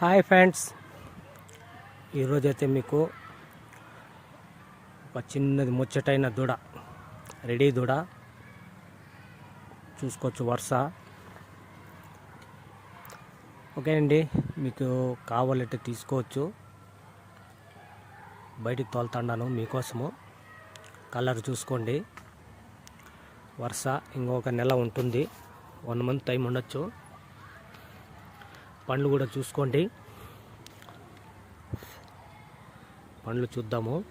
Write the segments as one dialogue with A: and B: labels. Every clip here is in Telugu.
A: Hi friends. ఈరోజైతే మీకు ఒక చిన్నది ముచ్చటైన దూడ రెడీ దూడ. చూసుకోవచ్చు వరుస. ఓకే అండి మీకు కావాలంటే తీసుకోవచ్చు. బయటికి తోలుతాను మీకోసము. కలర్ చూసుకోండి. వరుస ఇంకొక నెల ఉంటుంది. వన్ మంత్ టైం ఉండొచ్చు. పండ్లు కూడా చూసుకోండి. పండ్లు చూద్దాము.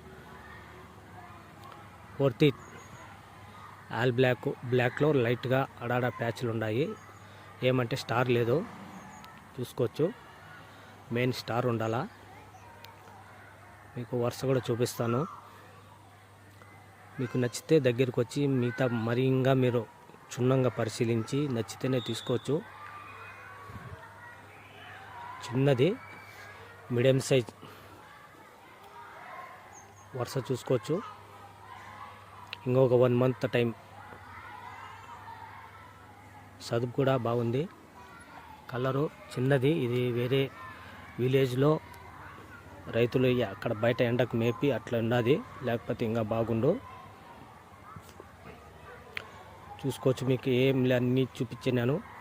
A: ఫోర్త్ ఆల్ బ్లాక్ బ్లాక్లో లైట్గా అడాడ ప్యాచ్లు ఉన్నాయి. ఏమంటే స్టార్ లేదు. చూసుకోవచ్చు. మెయిన్ స్టార్ ఉండాలా. మీకు వరుస కూడా చూపిస్తాను. మీకు నచ్చితే దగ్గరికి వచ్చి మిగతా మరి ఇంకా మీరు క్షుణ్ణంగా పరిశీలించి నచ్చితేనే తీసుకోవచ్చు. చిన్నది. మీడియం సైజ్ వరుస చూసుకోవచ్చు. ఇంకొక వన్ మంత్ టైం. చదువు కూడా బాగుంది. కలరు చిన్నది. ఇది వేరే విలేజ్లో రైతులు అక్కడ బయట ఎండకు మేపి అట్లా ఉన్నది. లేకపోతే ఇంకా బాగుండు. చూసుకోవచ్చు మీకు. ఏం లేని అన్నీ చూపించాను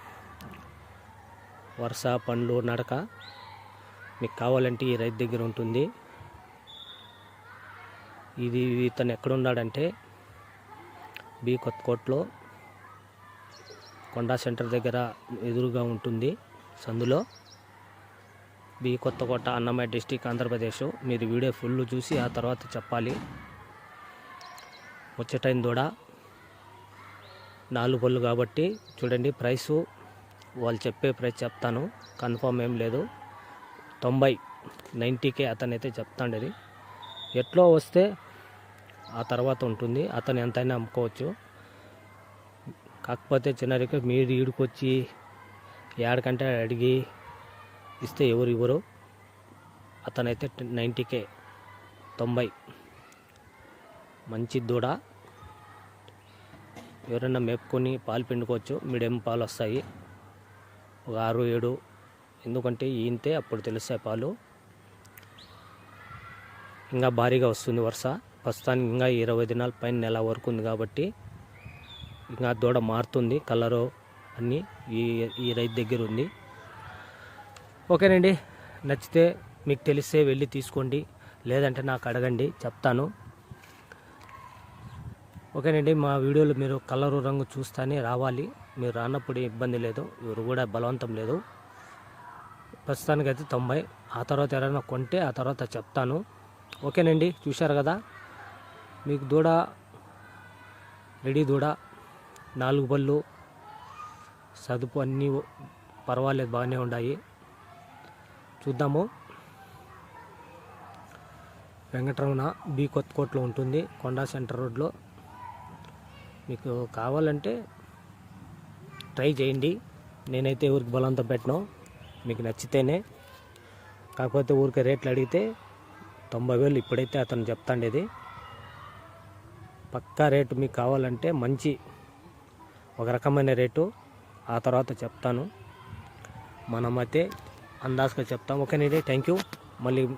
A: వరుస పండ్లు నడక. మీకు కావాలంటే ఈ రైతు దగ్గర ఉంటుంది. ఇది ఇతను ఎక్కడున్నాడంటే బి కొత్తకోట్లో కొండా సెంటర్ దగ్గర ఎదురుగా ఉంటుంది. సందులో బి కొత్తకోట అన్నమయ్య డిస్టిక్ ఆంధ్రప్రదేశ్. మీరు వీడియో ఫుల్ చూసి ఆ తర్వాత చెప్పాలి. ముచ్చటైన దూడ నాలుగు పళ్ళు కాబట్టి చూడండి ప్రైసు వాళ్ళు చెప్పే ప్రైస్ చెప్తాను. కన్ఫర్మ్ ఏం లేదు. తొంభై నైంటీకే అతనైతే చెప్తాండేది. ఎట్లో వస్తే ఆ తర్వాత ఉంటుంది. అతను ఎంతైనా అమ్ముకోవచ్చు. కాకపోతే చిన్నరికి మీరు ఈడుకొచ్చి ఏడకంటే అడిగి ఇస్తే ఎవరు ఇవ్వరు. అతనైతే నైంటీకే తొంభై. మంచి దూడ. ఎవరైనా మేపుకొని పాలు పిండుకోవచ్చు. మీడియం పాలు వస్తాయి. ఒక ఆరు ఏడు. ఎందుకంటే ఈంతే అప్పుడు తెలుస్తాయి పాలు. ఇంకా భారీగా వస్తుంది వరుస. ప్రస్తుతానికి ఇంకా ఇరవై దినాల పైన నెల వరకు ఉంది కాబట్టి ఇంకా దూడ మారుతుంది కలరు అన్నీ ఈ ఈ రైతు దగ్గర ఉంది. ఓకేనండి నచ్చితే మీకు తెలిస్తే వెళ్ళి తీసుకోండి లేదంటే నాకు అడగండి చెప్తాను. ఓకేనండి మా వీడియోలు మీరు కలరు రంగు చూస్తానే రావాలి. మీరు రానప్పుడు ఇబ్బంది లేదు ఎవరు కూడా బలవంతం లేదు. ప్రస్తుతానికి అయితే తొంభై ఆ తర్వాత ఎవరైనా కొంటే ఆ తర్వాత చెప్తాను. ఓకేనండి చూశారు కదా? మీకు దూడ రెడీ దూడ నాలుగు బళ్ళు సదుపు అన్నీ పర్వాలేదు బాగానే ఉన్నాయి చూద్దాము. వెంకటరమణ బి కొత్తకోట్లో ఉంటుంది కొండా సెంటర్ రోడ్లో. మీకు కావాలంటే ట్రై చేయండి. నేనైతే ఊరికి బలంతో పెట్టను. మీకు నచ్చితేనే. కాకపోతే ఊరికి రేట్లు అడిగితే తొంభై వేలు ఇప్పుడైతే అతను చెప్తాండేది. పక్కా రేటు మీకు కావాలంటే మంచి ఒక రకమైన రేటు ఆ తర్వాత చెప్తాను. మనమైతే అందాజుగా చెప్తాం. ఓకేనండి థ్యాంక్ యూ. మళ్ళీ